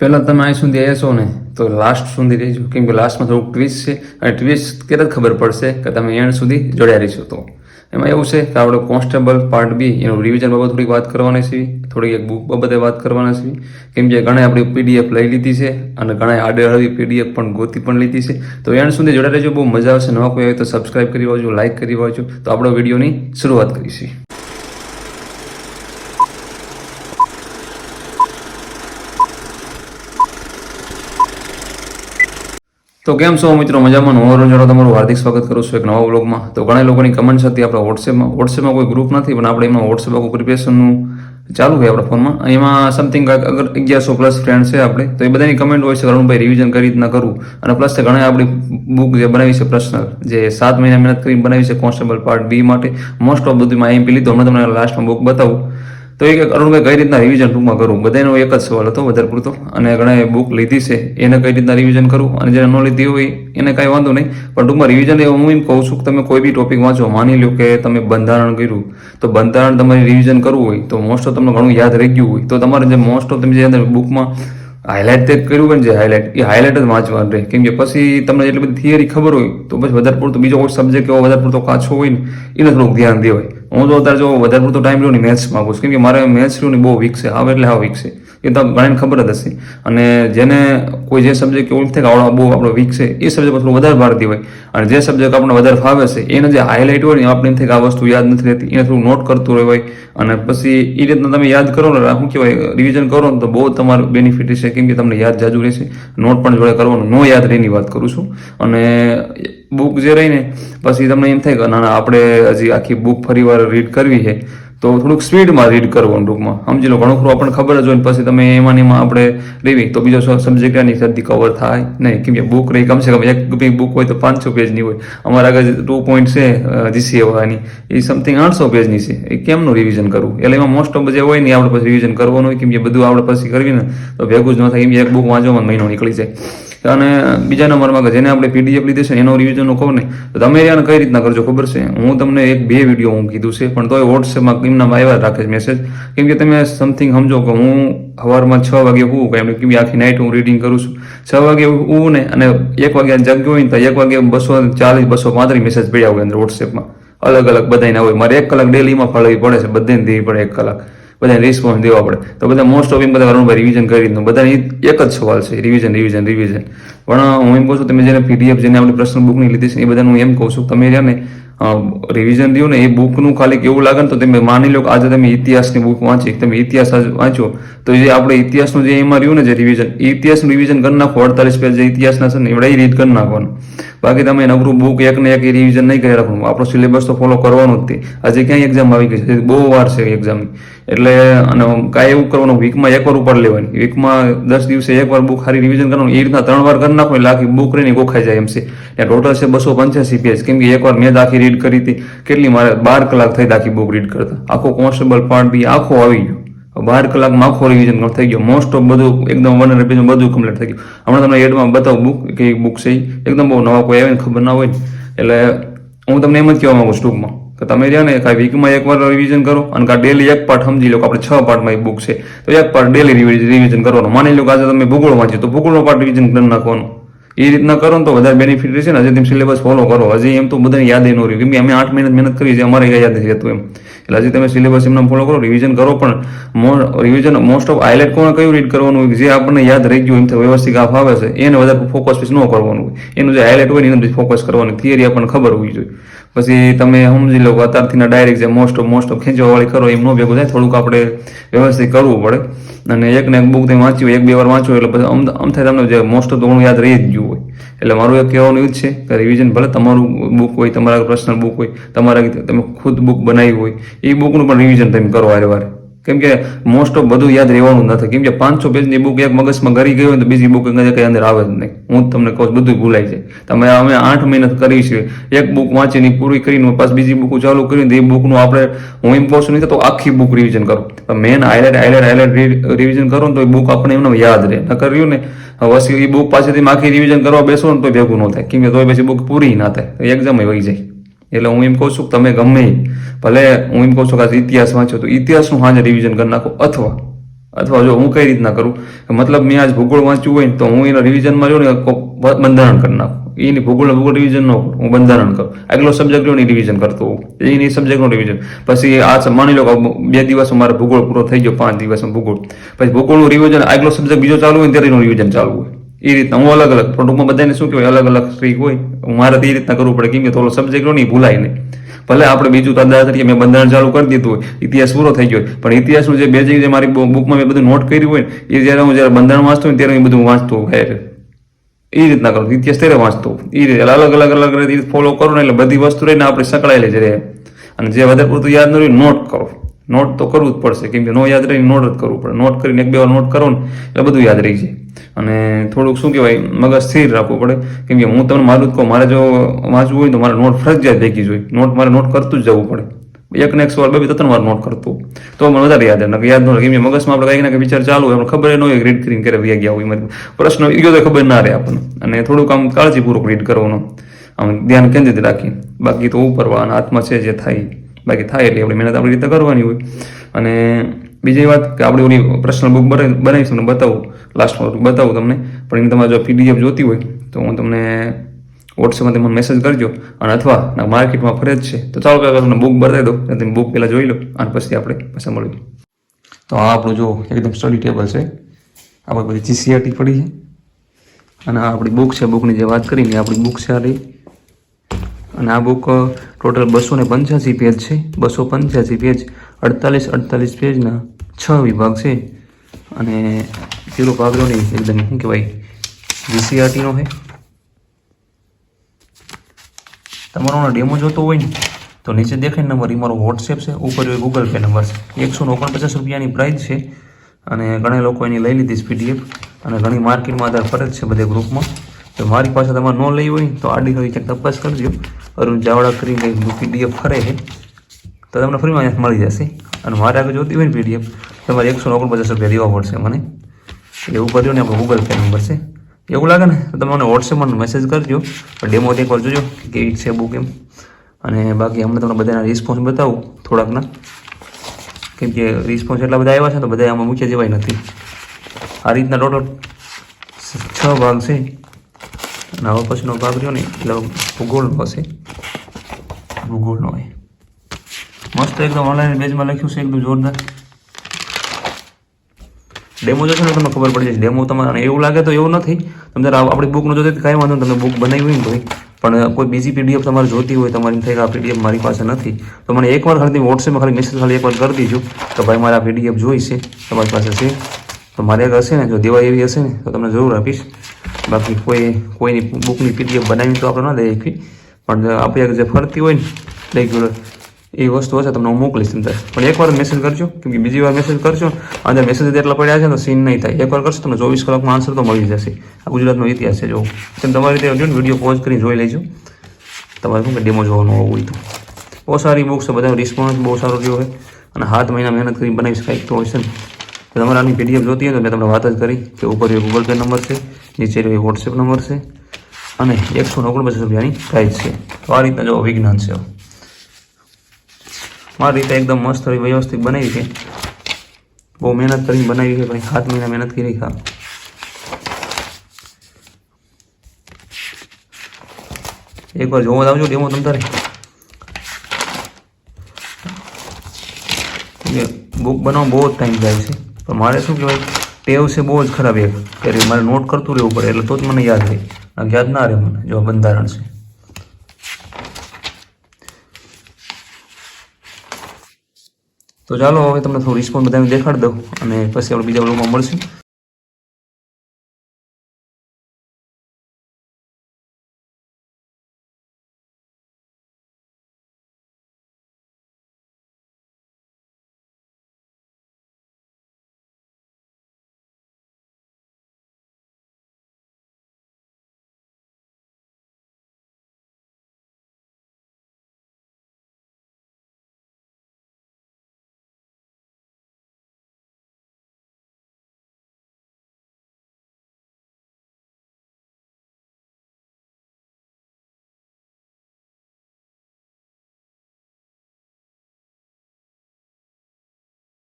પહેલાં તમે અહીં સુધી છો ને, તો લાસ્ટ સુધી રહેજો. કેમ કે લાસ્ટમાં થોડુંક ટ્વિસ્ટ છે, અને ટ્વિસ્ટ ક્યારે જ ખબર પડશે કે તમે એન્ડ સુધી જોડ્યા રહીશો તો. એમાં એવું છે કે આપણે કોન્સ્ટેબલ પાર્ટ બી એનું રિવિઝન બાબત થોડીક વાત કરવાની છે, થોડીક એક બુક બાબતે વાત કરવાના છે. કેમ કે ઘણા આપણી પીડીએફ લઈ લીધી છે, અને ઘણા આડે હળવી પીડીએફ પણ ગોતી પણ લીધી છે. તો એન્ડ સુધી જોડ્યા રહેજો, બહુ મજા આવશે. નવા કોઈ આવે તો સબસ્ક્રાઈબ કરી વાજો લાઇક કરી વાજો તો આપણો વિડીયોની શરૂઆત કરીશું. તો કેમ છો મિત્રો? મજામાં? હું અરુણ જોડો તમારું હાર્દિક સ્વાગત કરું છું એક નવા બ્લોગમાં તો ઘણા લોકોની કમેન્ટ હતી આપણા વોટ્સએપમાં વોટ્સએપમાં કોઈ ગ્રુપ નથી, પણ આપણે એમાં વોટ્સએપ આખું પ્રિપેરેશનનું ચાલુ હોય આપણા ફોનમાં. એમાં સમથિંગ અગર અગિયારસો પ્લસ ફ્રેન્ડ છે આપણે, તો એ બધાની કમેન્ટ હોય છે, અરુણભાઈ રિવિઝન કરી રીતના કરવું અને પ્લસ ઘણા આપણી બુક જે બનાવી છે પર્સનલ જે સાત મહિના મહેનત કરી બનાવી છે કોન્સ્ટેબલ પાર્ટ બી માટે. મોસ્ટ ઓફ બધું માહિતી લીધો, હમણાં તમને લાસ્ટમાં બુક બતાવું. તો એ કે અરુણભાઈ કઈ રીતના રિવિઝન ટૂંકમાં કરું? બધાનો એક જ સવાલ હતો વધારે પૂરતો. અને ઘણા બુક લીધી છે. એને કઈ રીતના રિવિઝન કરું? અને જેને ન લીધી હોય એને કાંઈ વાંધો નહીં. પણ ટૂંકમાં રિવિઝન એ હું એમ કહું છું કે તમે કોઈ બી ટોપિક વાંચો, માની લો કે તમે બંધારણ કર્યું, તો બંધારણ તમારે રિવિઝન કરવું હોય, તો મોસ્ટ ઓફ તમને ઘણું યાદ રહી ગયું હોય. તો તમારે જે મોસ્ટ ઓફ તમે જે અંદર બુકમાં હાઇલાઇટ તે કર્યું પણ જે હાઇલાઇટ એ હાઇલાઇટ જ વાંચવાનું રહે. કેમ કે પછી તમને એટલી બધી થિયરી ખબર હોય, તો પછી વધારે પૂરતો બીજો કોઈ સબ્જેક્ટ એવો વધારે પૂરતો કાચો હોય ને, એને થોડુંક ધ્યાન દેવાય. હું તો અત્યારે જો વધારે પૂરતો ટાઈમ રહ્યો ને મેથ્સમાં માગું છું કેમ કે મારે મેથ્સ રહ્યું ને બહુ વીક છે. આવે એટલે હા વીક છે. એ તો ઘણાને ખબર જ હશે. અને જેને કોઈ જે સબ્જેક્ટ એવું થાય કે આવડો બહુ આપણો વીક છે, એ સબ્જેક્ટ થોડું વધારે ભાર દેવાય અને જે સબ્જેક્ટ આપણને વધારે ફાવે છે, એને જે હાઇલાઇટ હોય ને આપણે એમ થાય કે આ વસ્તુ યાદ નથી રહેતી. એને થોડું નોટ કરતું રહેવાય. અને પછી એ રીતના તમે યાદ કરો ને, શું કહેવાય રિવિઝન કરો ને, તો બહુ તમારું બેનિફિટ છે કેમ કે તમને યાદ જાજુ રહેશે. નોટ પણ જોડે કરવાનું. નો યાદ રહીની વાત કરું છું. અને બુક જે રહી ને, પછી તમને એમ થાય કે, ના ના, આપણે હજી આખી બુક ફરીવાર રીડ કરવી છે. તો થોડુંક સ્પીડમાં રીડ કરવાનું ટૂંકમાં. સમજી લો, ઘણું ખરું, આપણને ખબર જ હોય પછી તમે એમાં એમાં આપણે લેવી તો બીજો સબ્જેક્ટ એની જલ્દી કવર થાય. નહીં, કેમ કે બુક રહી, કમસે કમ એક બુક હોય તો પાંચસો પેજની હોય. અમારા આગળ ટુ પોઈન્ટ છે જીસીએ વાળાની, એ સમથિંગ આઠસો પેજની છે. એ કેમનું રિવિઝન કરવું? એટલે એમાં મોસ્ટ ઓફ જે હોય ને આપણે પછી રિવિઝન કરવાનું હોય, કેમ કે બધું આપણે પછી કરવી ને, તો ભેગું જ ન થાય, કેમ કે એક બુક વાંચવામાં મહિનો નીકળી જાય. અને બીજા નંબરમાં કે જેને આપણે પીડીએફ લીધી છે એનો રિવિઝનનો ખબર ને તો તમે એને કઈ રીતના કરજો ખબર છે? હું તમને એક બે વીડિયો હું કીધું છે, પણ તોય વોટ્સએપમાં એમના આવ્યા રાખે છે મેસેજ કેમ કે તમે સમથિંગ સમજો કે હું સવારમાં છ વાગે હું કેમ કે આખી નાઇટ હું રીડિંગ કરું છું. છ વાગે હું ને અને એક વાગે જગ્યો હોય ને તો એક વાગે બસો ચાલીસ, બસો પાંત્રીસ મેસેજ પડ્યા હોય અંદર વોટ્સએપમાં અલગ અલગ બધાને હોય. મારે એક કલાક ડેલીમાં ફળવી પડે છે બધાને દેવી પડે એક કલાક. બધાને રિસ્પોન્સ દેવા પડે. તો બધા મોસ્ટ ઓફ એમ બધા અરુણભાઈ રિવિઝન કરી દીધું. બધાને એક જ સવાલ છે રિવિઝન રિવિઝન રિવિઝન પણ હું એમ કહું છું, તમે જેને પીડીએફ જેને આપણે પ્રશ્ન બુકની લીધી છે, એ બધાને હું એમ કહું છું, તમે ને રિવિઝન દો ને, એ બુકનું ખાલી કેવું લાગે ને, તો તમે માની લો કે આજે તમે ઇતિહાસની બુક વાંચી, તમે ઇતિહાસ વાંચો તો જે આપણે ઇતિહાસનું જે એમાં રહ્યું ને જે રિવિઝન ઇતિહાસનું રિવિઝન કરી નાખો, અડતાલીસ પેજ જે ઇતિહાસના છે ને, એવડે રીડ કરી નાખવાનું. બાકી તમે નવરું બુક એક ને એક રિવિઝન નહીં કરી રાખવાનું. આપણો સિલેબસ તો ફોલો કરવાનું જ તે. આજે ક્યાંય એક્ઝામ આવી ગઈ છે? બહુ વાર છે એક્ઝામની એટલે, અને કાંઈ એવું કરવાનું વીકમાં એકવાર ઉપર લેવાની. વીકમાં દસ દિવસે એકવાર બુક ખાલી રિવિઝન કરવાનું. એ રીતના ત્રણ વાર કરી નાખો, એટલે આખી બુક રહીને ગોખાઈ જાય એમ છે. ત્યાં ટોટલ છે બસો પંચ્યાસી પેજ કેમ કે એકવાર મેં આખી રીડ કરી હતી. કેટલી મારે બાર કલાક થઈ આખી બુક રીડ કરતા. આખો કોન્સ્ટેબલ પાર્ટ બી આખો આવી ગયો. બાર કલાકમાં આખો રિવિઝન થઈ ગયો. મોસ્ટ ઓફ બધું એકદમ વન હંડ્રેડ બધું કમ્પ્લીટ થઈ ગયું. હમણાં તમને એડમાં બતાવું બુક કે બુક છે એકદમ બહુ નવા કોઈ આવે ને ખબર ના હોય એટલે હું તમને એમ જ કહેવા માંગુ છું ટૂંકમાં, કે તમે રહ્યા ને કાંઈ વીકમાં એકવાર રિવિઝન કરો અને કાં ડેલી એક પાર્ટ સમજી લો કે આપણે છ પાર્ટમાં એક બુક છે. તો એક પાર્ટ ડેલી રિવિઝન કરવાનો. માની લો કે આજે તમે ભૂગોળ વાંચ્યું તો ભૂગોળનો પાર્ટ રિવિઝન કરી નાખવાનું. એ રીતના કરો તો વધારે બેનિફિટ રહેશે ને. હજી તમે સિલેબસ ફોલો કરો. હજી એમ તો બધાને યાદ ન રહ્યું. કેમ કે અમે આઠ મહિના મહેનત કરી છે. અમારે યાદ નથી રહેતું એમ. એટલે હજી તમે સિલેબસ એમને ફોલો કરો રિવિઝન કરો, પણ રિવિઝન મોસ્ટ ઓફ હાઇલાઇટ કોણ કયું રીડ કરવાનું હોય, જે આપણને યાદ રહી ગયું એમ તો વ્યવસ્થિત આ આવે છે, એને વધારે ફોકસ પછી ન કરવાનું હોય. એનું જે હાઇલાઇટ હોય એનું ફોકસ કરવાની થિયરી આપણને ખબર હોવી જોઈએ. પછી તમે સમજી લો કે અત્યારથી ડાયરેક્ટ જે મોસ્ટ ઓફ મોસ્ટ ઓફ ખેંચવાવાળી કરો, એમ ન ભેગું થાય, થોડુંક આપણે વ્યવસ્થિત કરવું પડે. અને એક ને એક બુક તમે વાંચ્યું એક બે વાર વાંચ્યું એટલે પછી આમ થાય તમને જે મોસ્ટ ઓફ ઘણું યાદ રહી જ ગયું એટલે મારું એક કહેવાનું એવું જ છે કે રિવિઝન ભલે તમારું બુક હોય, તમારા પર્સનલ બુક હોય, તમારા તમે ખુદ બુક બનાવી હોય, એ બુકનું પણ રિવિઝન તમે કરો વારે વારે. કેમ કે મોસ્ટ ઓફ બધું યાદ રહેવાનું નથી કેમ કે પાંચસો પેજની બુક એક મગજમાં કરી ગયો હોય તો બીજી બુક કંઈ અંદર આવે જ નહીં. હું તમને કહું બધું ભૂલાઈ જાય. તમે અમે આઠ મહેનત કરી છે. એક બુક વાંચીને પૂરી કરીને પાછી બીજી બુક ચાલુ કરીને એ બુકનું આપણે હું છું નહીં તો આખી બુક રિવિઝન કરો. Main highlight highlight highlight revision કરો ને તો એ બુક આપણે એમને યાદ રહે. નકર રહ્યું ને પછી એ બુક પાસેથી આખી રિવિઝન કરવા બેસો ને તો ભેગું ન થાય. કેમ કે તો પછી બુક પૂરી ના થાય. એક્ઝામ વહી જાય. એટલે હું એમ કહું છું કે તમે ગમે ભલે હું એમ કહું છું કે ઇતિહાસ વાંચો તો ઇતિહાસનું હાજર રિવિઝન કરી નાખો. અથવા અથવા જો હું કઈ રીતના કરું મતલબ મેં આજ ભૂગોળ વાંચ્યું હોય તો હું એના રિવિઝનમાં જો ને બંધારણ કરી નાખું. એની ભૂગોળ ભૂગોળ રિવિઝન નો હું બંધારણ કરું. આગલો સબ્જેક્ટ હોય રિવિઝન કરતો હોઉં. એની સબ્જેક્ટનું રિવિઝન પછી આ માની લો કે બે દિવસમાં મારો ભૂગોળ પૂરો થઈ ગયો, પાંચ દિવસમાં ભૂગોળ. પછી ભૂગોળનું રિવિઝન આગલો સબ્જેક્ટ બીજો ચાલુ હોય ત્યારે એનું રિવિઝન ચાલુ હોય. એ રીતના હું અલગ અલગ. ટૂંકમાં બધાને શું કહેવાય? અલગ અલગ સ્ટ્રીક હોય. મારે તો એ રીતના કરવું પડે. કેમ કે થોડો સબ્જેક્ટ હોય ભૂલાય નહીં. ભલે આપણે બીજું દાદા તરીકે મેં બંધારણ ચાલુ કરી દીધું હોય. ઇતિહાસ પૂરો થઈ ગયો પણ ઇતિહાસનું જે બેઝિક જે મારી બુકમાં મેં બધું નોટ કર્યું હોય એ જ્યારે હું જ્યારે બંધારણ વાંચતો હોય ત્યારે હું બધું વાંચતો હોય. એ રીતના કરો. ઇતિહાસ ત્યારે વાંચતો. એ રીતે અલગ અલગ અલગ રીતે ફોલો કરો ને એટલે બધી વસ્તુ રહીને આપણે સંકળાયેલી જ રહે. અને જે વધારે પૂરતું યાદ ન રહ્યું નોટ કરો. નોટ તો કરવું જ પડશે. કેમ કે નો યાદ રહીને નોટ જ કરવું પડે. નોટ કરીને એક, બે વાર નોટ કરો ને એટલે બધું યાદ રહી જાય. અને થોડુંક શું કહેવાય? મગજ સ્થિર રાખવું પડે. કેમ કે હું તમને મારું જ કહું, મારે જો વાંચવું હોય તો મારે નોટ ફરજિયાત ભેગી જોઈએ નોટ મારે નોટ કરતું જ જવું પડે. એક ને એક સવાલ બે ત્રણ વાર નોટ કરતો. તો મને વધારે યાદ આવે યાદ ન રહે કેમ મગજમાં આપણે કંઈક ના વિચાર ચાલુ હોય ખબર ન હોય રીડ કરીને ક્યારે વ્યા ગયા હોય. પ્રશ્ન ગયો તો ખબર ના રહે આપણને. અને થોડુંક આમ કાળજીપૂર્વક રીડ કરવાનું. આમ ધ્યાન કેન્દ્રિત રાખી. બાકી તો ઉપરવા આત્મા છે જે થાય. બાકી થાય એટલે આપણે મહેનત આપણી રીતે કરવાની હોય. અને બીજી વાત કે આપણે ઓલી પર્સનલ બુક બનાવીશું તમને બતાવું. લાસ્ટમાં બતાવું તમને. પણ એની તમારે જો પીડીએફ જોતી હોય, તો હું તમને વોટ્સએપમાં મને મેસેજ કરજો અને અથવા માર્કેટમાં ફરજ છે. તો ચાલો પહેલાં તમને બુક બતાવી દો તમે બુક પહેલાં જોઈ લો અને પછી આપણે પાછા મળીએ. તો આ આપણું જો એકદમ સ્ટડી ટેબલ છે. આપણે બધી જીસીઆરટી પડી છે. અને આ આપણી બુક છે. બુકની જે વાત કરીને આપણી બુક છે આ અને આ બુક ટોટલ બસો ને પંચ્યાસી પેજ છે. બસો પંચ્યાસી પેજ અડતાલીસ અડતાલીસ પેજના છ વિભાગ છે. અને પેલો ભાગ લો નહીં, એકદમ શું કહેવાય? જીસીઆરટીનો છે. તમારો ડેમો જોતો હોય ને, તો નીચે દેખાય નંબર એ મારો વોટ્સએપ છે, ઉપર એ ગૂગલ પે નંબર છે. એકસો ઓગણપચાસ રૂપિયાની પ્રાઇસ છે અને ઘણા લોકો એની લઈ લીધી પીડીએફ અને ઘણી માર્કેટમાં આધાર ફરજ છે બધે ગ્રુપમાં તો મારી પાસે તમારે ન લઈ હોય તો આડી હોય ક્યાંક તપાસ કરજો. અરુણ જાવડા કરીને કંઈક પીડીએફ ફરે છે. તો તમને ફ્રીમાં મળી જશે. અને મારે આગળ જોતી હોય ને પીડીએફ તમારે એકસો ઓગણપચાસ રૂપિયા દેવા પડશે મને. એવું કર્યું ને આપણો ગૂગલ પે નંબર છે. એવું લાગે ને? તો તમે મને વોટ્સએપમાં મેસેજ કરજો ડેમો એકવાર જોજો, કે કેવી છે બુક એમ. અને બાકી હમણાં તમને બધાના રિસ્પોન્સ બતાવું, થોડાકના. કેમ કે રિસ્પોન્સ એટલા બધા આવ્યા છે, તો બધા આમાં મૂક્યા જેવાય નથી. આ રીતના ટોટલ છ ભાગ છે. અને હવે પછીનો ભાગ રહ્યો ને, એટલે ભૂગોળનો હશે. ભૂગોળનો હોય મસ્ત એકદમ ઓનલાઈન બેઝમાં લખ્યું છે, એકદમ જોરદાર. ડેમો જોશો ને તમને ખબર પડી જશે. ડેમો તમારે એવું લાગે તો એવું નથી. તમે આપણી બુક ન જોતી કાંઈ વાંધો તમે બુક બનાવી હોય ને ભાઈ પણ કોઈ બીજી પીડીએફ તમારે જોતી હોય, તમારી થઈ આ પીડીએફ મારી પાસે નથી. તો મને એકવાર ખાલી વોટ્સએપમાં ખાલી મેસેજ ખાલી એકવાર કરી દીજો તો ભાઈ મારે આ પીડીએફ જોઈ છે, તમારી પાસે છે. તો મારે એક હશે ને, જો દેવા એવી હશે ને, તો તમને જરૂર આપીશ. બાકી કોઈ, કોઈની બુકની પીડીએફ બનાવીને તો આપણે ના દઈ શકીએ. પણ આપણે જે ફરતી હોય ને રેગ્યુલર એ વસ્તુ હશે, તમને હું મોકલીશ તમને પણ એકવાર મેસેજ કરજો, કેમ કે બીજી વાર મેસેજ કરજો, અને મેસેજ એટલા પડ્યા છે તો સીન નહીં થાય. એકવાર કરશો તમને ચોવીસ કલાકમાં આન્સર તો મળી જશે. આ ગુજરાતનો ઇતિહાસ છે, જો. તેમ તમારી રીતે વીડિયો પોઝ કરીને જોઈ લેજો. તમારે શું કે ડેમો જોવાનો હોય તો. બહુ સારી બુક છે, બધા રિસ્પોન્સ બહુ સારો રહ્યો હોય અને હાથ મહિના મહેનત કરી બનાવી શકાય તો છે ને. તમારે આની પીડીએફ જોતી હોય તો મેં તમને વાત જ કરી કે ઉપર એ ગૂગલ પે નંબર છે, નીચે એ વોટ્સએપ નંબર છે, અને એકસો ઓગણપચાસ રૂપિયાની પ્રાઇસ છે. તો આ રીતના જો વિજ્ઞાન છે. મારી રીતે એકદમ મસ્ત વ્યવસ્થિત બનાવી છે. બહુ મહેનત કરીને બનાવી છે, ભાઈ. સાત મહિના મહેનત કરી ખા. એકવાર જોવા આવજો ડેમો તમ તારે. બુક બનાવવા બહુ જ ટાઈમ જાય છે. પણ મારે શું કહેવાય, ટેવ છે બહુ જ ખરાબ એક. કે મારે નોટ કરતું રહેવું પડે, એટલે તો જ મને યાદ રહે. યાદ ના રહે મને, જો બંધારણ છે. તો ચાલો હવે તમને થોડું રિસ્પોન્સ બધાને દેખાડી દઉં અને પછી આપણે બીજા બ્લોગમાં મળશું.